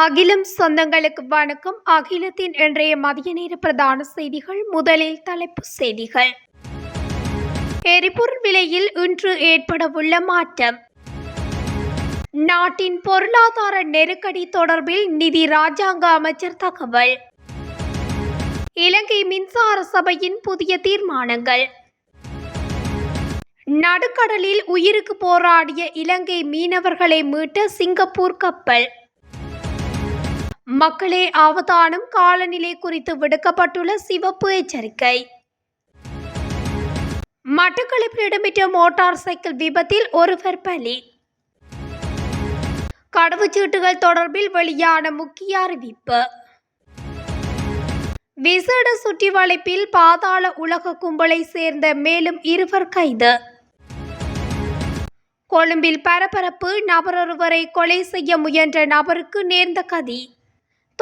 அகிலம் சொந்தங்களுக்கு வணக்கம். அகிலத்தின் இன்றைய மதிய நேர பிரதான செய்திகள் முதலில் தலைப்பு செய்திகள். எரிபொருள் விலையில் இன்று ஏற்படவுள்ள மாற்றம். நாட்டின் பொருளாதார நெருக்கடி தொடர்பில் நிதி ராஜாங்க அமைச்சர் தகவல். இலங்கை மின்சார சபையின் புதிய தீர்மானங்கள். நடுக்கடலில் உயிருக்கு போராடிய இலங்கை மீனவர்களை மீட்ட சிங்கப்பூர் கப்பல். மக்களே அவதானம் காலநிலை குறித்து விடுக்கப்பட்டுள்ள சிவப்பு எச்சரிக்கை. மட்டக்களப்பில் இடம்பெற்ற மோட்டார் சைக்கிள் விபத்தில் ஒருவர் பலி. கடவுச்சீட்டுகள் தொடர்பில் வெளியான முக்கிய அறிவிப்பு. விசேட சுற்றி வளைப்பில் பாதாள உலக கும்பலை சேர்ந்த மேலும் இருவர் கைது. கொழும்பில் பரபரப்பு நபரொருவரை கொலை செய்ய முயன்ற நபருக்கு நேர்ந்த கதி.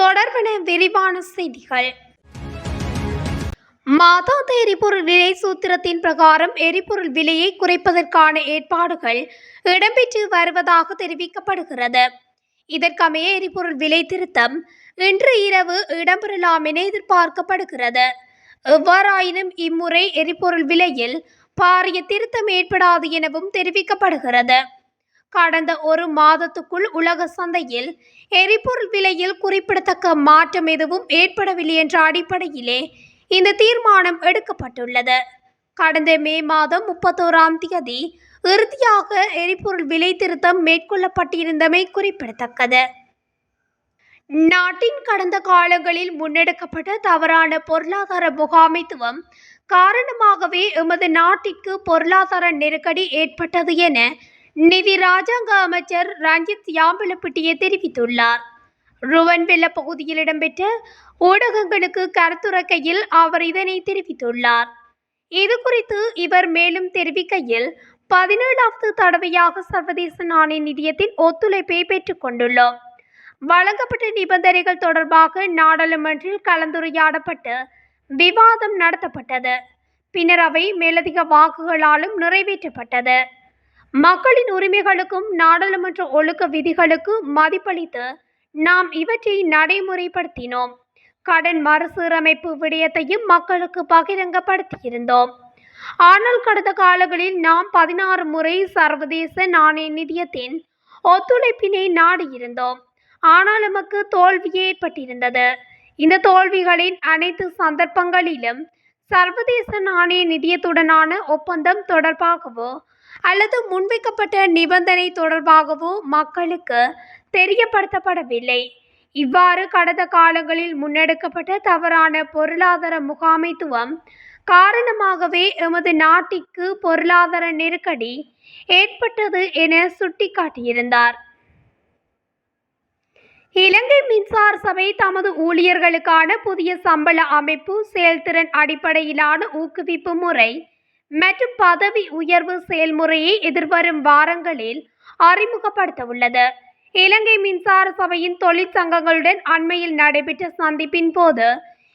தொடர்பென விரிவான செய்திகள். மாதாந்த எரிபொருள் விலை சூத்திரத்தின் பிரகாரம் எரிபொருள் விலையை குறைப்பதற்கான ஏற்பாடுகள் இடம்பெற்று வருவதாக தெரிவிக்கப்படுகிறது. இதற்கமைய எரிபொருள் விலை திருத்தம் இன்று இரவு இடம்பெறலாம் என எதிர்பார்க்கப்படுகிறது. எவ்வாறாயினும் இம்முறை எரிபொருள் விலையில் பாரிய திருத்தம் ஏற்படாது எனவும் தெரிவிக்கப்படுகிறது. கடந்த ஒரு மாதத்துக்குள் உலக சந்தையில் எரிபொருள் விலையில் குறிப்பிடத்தக்க மாற்றம் எதுவும் ஏற்படவில்லை என்ற அடிப்படையிலே இந்த தீர்மானம் எடுக்கப்பட்டுள்ளது. கடந்த மே மாதம் முப்பத்தோராம் தேதி இறுதியாக எரிபொருள் விலை திருத்தம் மேற்கொள்ளப்பட்டிருந்தமை குறிப்பிடத்தக்கது. நாட்டின் கடந்த காலங்களில் முன்னெடுக்கப்பட்ட தவறான பொருளாதார முகாமைத்துவம் காரணமாகவே எமது நாட்டிற்கு பொருளாதார நெருக்கடி ஏற்பட்டது என நிதி ராஜாங்க அமைச்சர் ரஞ்சித் யாம்பலப்பிட்டிய தெரிவித்துள்ளார். ருவன்வெல்ல பகுதியில் இடம்பெற்ற ஊடகங்களுக்கு கருத்துரைக்கையில் அவர் இதனை தெரிவித்துள்ளார். இது குறித்து இவர் மேலும் தெரிவிக்கையில் பதினேழாவது தடவையாக சர்வதேச நாணய நிதியத்தின் ஒத்துழைப்பை பெற்றுக் கொண்டுள்ளோம். வழங்கப்பட்ட நிபந்தனைகள் தொடர்பாக நாடாளுமன்றில் கலந்துரையாடப்பட்டு விவாதம் நடத்தப்பட்டது. பின்னர் அவை மேலதிக வாக்குகளாலும் நிறைவேற்றப்பட்டது. மக்களின் உரிமைகளுக்கும் நாடாளுமன்ற ஒழுக்க விதிகளுக்கு மதிப்பளித்து நாம் இவற்றை நடைமுறைப்படுத்தினோம். கடன் மறுசீரமைப்பு விடயத்தையும் மக்களுக்கு பகிரங்கப்படுத்தியிருந்தோம். ஆனால் கடந்த காலங்களில் நாம் பதினாறு முறை சர்வதேச நாணய நிதியத்தின் ஒத்துழைப்பினை நாடியிருந்தோம். ஆனால் நமக்கு தோல்வி ஏற்பட்டிருந்தது. இந்த தோல்விகளின் அனைத்து சந்தர்ப்பங்களிலும் சர்வதேச நாணய நிதியத்துடனான ஒப்பந்தம் தொடர்பாகவோ அல்லது முன்வைக்கப்பட்ட நிபந்தனை தொடர்பாகவோ மக்களுக்கு தெரியப்படுத்தப்படவில்லை. இவ்வாறு கடந்த காலங்களில் முன்னெடுக்கப்பட்ட தவறான பொருளாதார முகாமைத்துவம் காரணமாகவே எமது நாட்டிற்கு பொருளாதார நெருக்கடி ஏற்பட்டது என சுட்டிக்காட்டியிருந்தார். இலங்கை மின்சார சபை தமது ஊழியர்களுக்கான புதிய சம்பள அமைப்பு செயல்திறன் அடிப்படையிலான ஊக்குவிப்பு முறை மற்றும் பதவி உயர்வு செயல்முறையை எதிர்வரும் வாரங்களில் அறிமுகப்படுத்த உள்ளது இலங்கை மின்சார சபையின் தொழிற்சங்கங்களுடன் அண்மையில் நடைபெற்ற சந்திப்பின் போது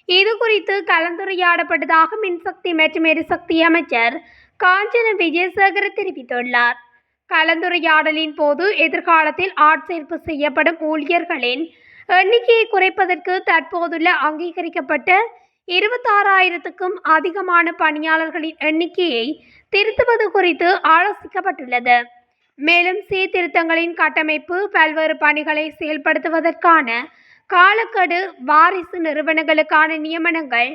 இது குறித்து கலந்துரையாடப்பட்டதாக மின்சக்தி மற்றும் எரிசக்தி அமைச்சர் காஞ்சன விஜயசேகர தெரிவித்துள்ளார். கலந்துரையாடலின் போது எதிர்காலத்தில் ஆட்சேர்ப்பு செய்யப்படும் ஊழியர்களின் எண்ணிக்கையை குறைப்பதற்கு தற்போதுள்ள அங்கீகரிக்கப்பட்ட இருபத்தாறாயிரத்துக்கும் அதிகமான பணியாளர்களின் எண்ணிக்கையை திருத்துவது குறித்து ஆலோசிக்கப்பட்டுள்ளது. மேலும் சீர்திருத்தங்களின் கட்டமைப்பு பல்வேறு பணிகளை செயல்படுத்துவதற்கான காலக்கெடு வாரிசு நிறுவனங்களுக்கான நியமனங்கள்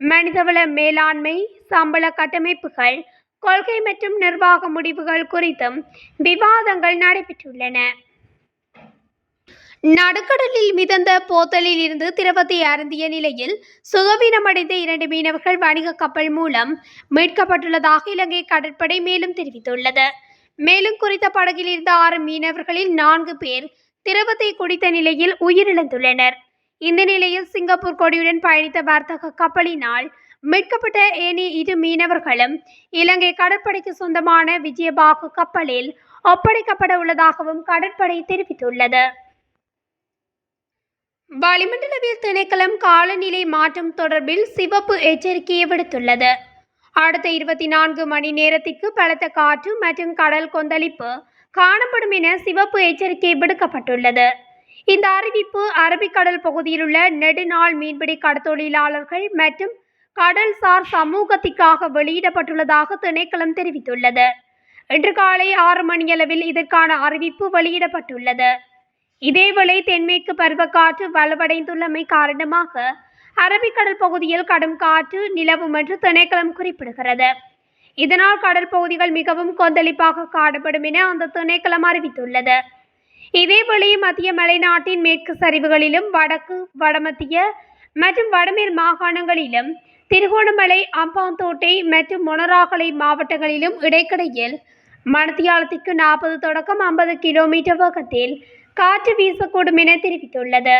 மனிதவள மேலாண்மை சம்பள கட்டமைப்புகள் கொள்கை மற்றும் நிர்வாக முடிவுகள் குறித்தும் விவாதங்கள் நடைபெற்றுள்ளன. நடுக்கடலில் மிதந்த போத்தலில் இருந்து திரவத்தை அருந்திய நிலையில் சுகவீனமடைந்த இரண்டு மீனவர்கள் வணிக கப்பல் மூலம் மீட்கப்பட்டுள்ளதாக இலங்கை கடற்படை மேலும் தெரிவித்துள்ளது. மேலும் குறித்த படகில் இருந்த ஆறு மீனவர்களில் நான்கு பேர் திரவத்தை குடித்த நிலையில் உயிரிழந்துள்ளனர். இந்த நிலையில் சிங்கப்பூர் கொடியுடன் பயணித்த வர்த்தக கப்பலினால் மீட்கப்பட்ட ஏனைய இரு மீனவர்களும் இலங்கை கடற்படைக்கு சொந்தமான விஜயபாகு கப்பலில் ஒப்படைக்கப்பட உள்ளதாகவும் கடற்படை தெரிவித்துள்ளது. வளிமண்டலவியல் திணைக்களம் காலநிலை மாற்றம் தொடர்பில் சிவப்பு எச்சரிக்கையை விடுத்துள்ளது. அடுத்த இருபத்தி நான்கு மணி நேரத்திற்கு பலத்த காற்று மற்றும் கடல் கொந்தளிப்பு காணப்படும் என சிவப்பு எச்சரிக்கை விடுக்கப்பட்டுள்ளது. இந்த அறிவிப்பு அரபிக்கடல் பகுதியில் உள்ள நெடுநாள் மீன்பிடி கடத்தொழிலாளர்கள் மற்றும் கடல்சார் சமூகத்திற்காக வெளியிடப்பட்டுள்ளதாக திணைக்களம் தெரிவித்துள்ளது. இன்று காலை ஆறு மணியளவில் இதற்கான அறிவிப்பு வெளியிடப்பட்டுள்ளது. இதேவேளை தென்மேற்கு பருவக்காற்று வலுவடைந்துள்ளமை காரணமாக அரபிக்கடல் பகுதியில் கடும் காற்று நிலவும் என்று திணைக்களம் குறிப்பிடுகிறது. இதனால் கடல் பகுதிகள் மிகவும் கொந்தளிப்பாக காணப்படும் என அந்த திணைக்களம் அறிவித்துள்ளது. இதேவேளை மத்திய மலைநாட்டின் மேற்கு சரிவுகளிலும் வடக்கு வடமத்திய மற்றும் வடமேல் மாகாணங்களிலும் திருகோணமலை அம்பாந்தோட்டை மற்றும் மொனராகலை மாவட்டங்களிலும் இடைக்கிடையில் மணத்தியாலத்திற்கு நாற்பது தொடக்கம் ஐம்பது கிலோமீட்டர் வேகத்தில் காற்று வீசக்கூடும் என தெரிவித்துள்ளது.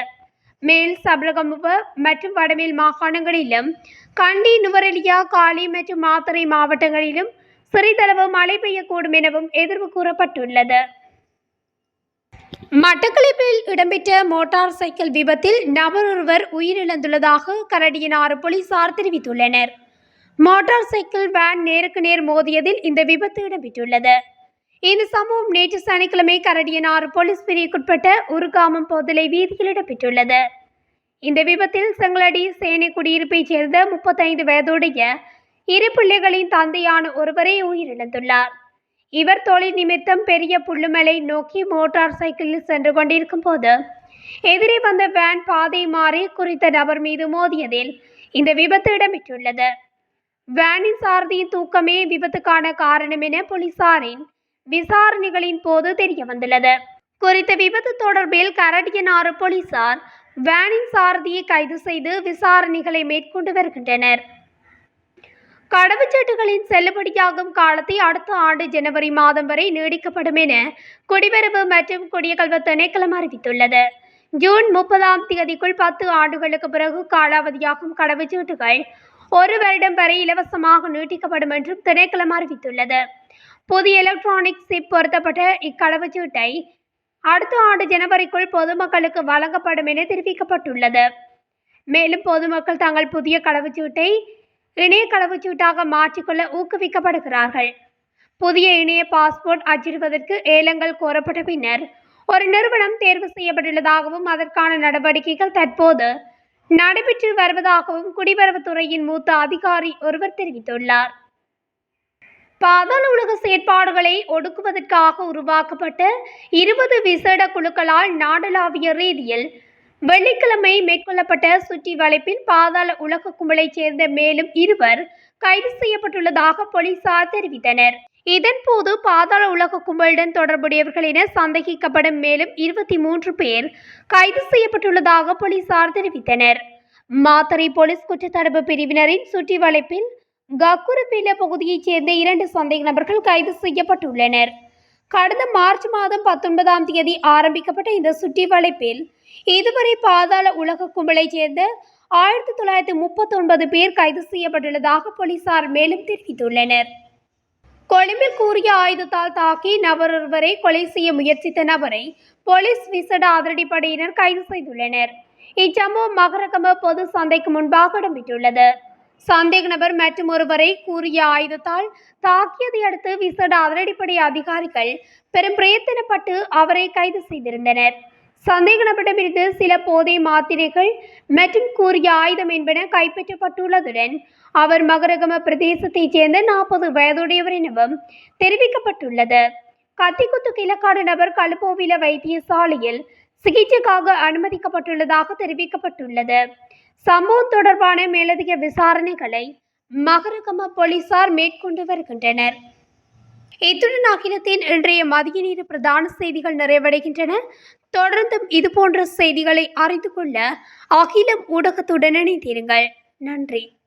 மேல் சபலகமுப மற்றும் வடமேல் மாகாணங்களிலும் கண்டி நுவரெலியா காலி மற்றும் மாத்தறை மாவட்டங்களிலும் சிறிதளவு மழை பெய்யக்கூடும் எனவும் எதிர்வு கூறப்பட்டுள்ளது. மட்டக்களப்பில் இடம்பெற்ற மோட்டார் சைக்கிள் விபத்தில் நபர் ஒருவர் உயிரிழந்துள்ளதாக கரடியனாறு போலீசார் தெரிவித்துள்ளனர். மோட்டார் சைக்கிள் வேன் நேருக்கு நேர் மோதியதில் இந்த விபத்து இடம்பெற்றுள்ளது. இந்த சம்பவம் நேற்று சனிக்கிழமை கரடியனாறு போலீஸ் பிரிவுக்குட்பட்ட உருகாமம் போதலை வீதியில் இடம்பெற்றுள்ளது. இந்த விபத்தில் செங்கலடி சேனை குடியிருப்பைச் சேர்ந்த முப்பத்தைந்து வயதுடைய இரு பிள்ளைகளின் தந்தையான ஒருவரே உயிரிழந்துள்ளார். இவர் தொழில் நிமித்தம் பெரிய புல்லுமலை நோக்கி மோட்டார் சைக்கிளில் சென்று கொண்டிருக்கும் போது எதிரே வந்த வேன் பாதை மாறி குறித்த நபர் மீது மோதியதில் இந்த விபத்து இடம்பெற்றுள்ளது. வேனின் சாரதியின் தூக்கமே விபத்துக்கான காரணம் என போலீசாரின் விசாரணைகளின் போது தெரிய வந்துள்ளது குறித்த விபத்து தொடர்பில் கரடியனாறு போலீசார் வேனின் சாரதியை கைது செய்து விசாரணைகளை மேற்கொண்டு வருகின்றனர். கடவுச்சீட்டுகளின் செல்லுபடியாகும் காலத்தை அடுத்த ஆண்டு ஜனவரி மாதம் வரை நீடிக்கப்படும் என குடிவரவு மற்றும் குடியகல்வு திணைக்களம் அறிவித்துள்ளது. ஜூன் முப்பதாம் தேதிக்குள் பத்து ஆண்டுகளுக்கு பிறகு காலாவதியாகும் கடவுச்சீட்டுகள் ஒரு வருடம் வரை இலவசமாக நீட்டிக்கப்படும் என்றும் திணைக்களம் அறிவித்துள்ளது. புதிய எலக்ட்ரானிக் சிப் பொருத்தப்பட்ட இக்கடவுச்சீட்டை அடுத்த ஆண்டு ஜனவரிக்குள் பொதுமக்களுக்கு வழங்கப்படும் என தெரிவிக்கப்பட்டுள்ளது. மேலும் பொதுமக்கள் தங்கள் புதிய கடவுச்சீட்டை இணைய கடவுச்சீட்டாக மாற்றிக்கொள்ள ஊக்குவிக்கப்படுகிறார்கள். புதிய இணைய பாஸ்போர்ட் அச்சிடுவதற்கு ஏலங்கள் கோரப்பட்ட பின்னர் ஒரு நிறுவனம் தேர்வு செய்யப்பட்டுள்ளதாகவும் அதற்கான நடவடிக்கைகள் தற்போது நடைபெற்று வருவதாகவும் குடிவரவுத்துறையின் மூத்த அதிகாரி ஒருவர் தெரிவித்துள்ளார். பாதாள உலக செயற்பாடுகளை ஒடுக்குவதற்காக உருவாக்கப்பட்ட இருபது விசேட குழுக்களால் நாடளாவிய ரீதியில் வெள்ளிக்கிழமை மேற்கொள்ளப்பட்ட சுற்றி வளைப்பில் பாதாள உலக கும்பலைச் சேர்ந்த மேலும் இருவர் கைது செய்யப்பட்டுள்ளதாக போலீசார் தெரிவித்தனர். இதன்போது பாதாள உலக கும்பலுடன் தொடர்புடையவர்கள் என சந்தேகிக்கப்படும் மேலும் இருபத்தி மூன்று பேர் கைது செய்யப்பட்டுள்ளதாக போலீசார் தெரிவித்தனர். மாத்தறை போலீஸ் குற்றத்தடுப்பு பிரிவினரின் சுற்றி வளைப்பில் கக்குருபில பகுதியைச் சேர்ந்த இரண்டு சந்தேக நபர்கள் கைது செய்யப்பட்டுள்ளனர். கடந்த மார்ச் மாதம் பத்தொன்பதாம் தேதி ஆரம்பிக்கப்பட்ட இந்த சுற்றி வளைப்பில் இதுவரை பாதாள உலக கும்பலைச் சேர்ந்த ஆயிரத்தி தொள்ளாயிரத்தி முப்பத்தொன்பது பேர் கைது செய்யப்பட்டுள்ளதாக போலீசார் மேலும் தெரிவித்துள்ளனர். கொழும்பில் கூறிய ஆயுதத்தால் தாக்கி நபர் ஒருவரை கொலை செய்ய முயற்சித்த நபரை போலீஸ் விசேட அதிரடிப்படையினர் கைது செய்துள்ளனர். இச்சம்பவம் மகரகம பொது சந்தைக்கு முன்பாக இடம்பெற்றுள்ளது. சந்தேக நபர் மற்றும் ஒருவரை கூறிய ஆயுதத்தால் தாக்கியதை அடுத்து விசேட அதிரடிப்படை அதிகாரிகள் பெரும் பிரயத்தனப்பட்டு அவரை கைது செய்திருந்தனர். சந்தேக நபரிடமிருந்து சில போதை மாத்திரைகள் மற்றும் கூறிய ஆயுதம் என்பன கைப்பற்றப்பட்டுள்ளதுடன் அவர் மகரகம பிரதேசத்தைச் சேர்ந்த நாற்பது வயதுடையவர் எனவும் தெரிவிக்கப்பட்டுள்ளது. கத்திக்குத்து கிழக்காடு நபர் கலுப்போவில வைத்தியசாலையில் சிகிச்சைக்காக அனுமதிக்கப்பட்டுள்ளதாக தெரிவிக்கப்பட்டுள்ளது. சம்பவம் தொடர்பான மேலதிக விசாரணைகளை மகரகம போலீசார் மேற்கொண்டு வருகின்றனர். இத்துடன் அகிலத்தின் இன்றைய மதிய நேர பிரதான செய்திகள் நிறைவடைகின்றன. தொடர்ந்தும் இதுபோன்ற செய்திகளை அறிந்து கொள்ள அகிலம் ஊடகத்துடன் இணைந்திருங்கள். நன்றி.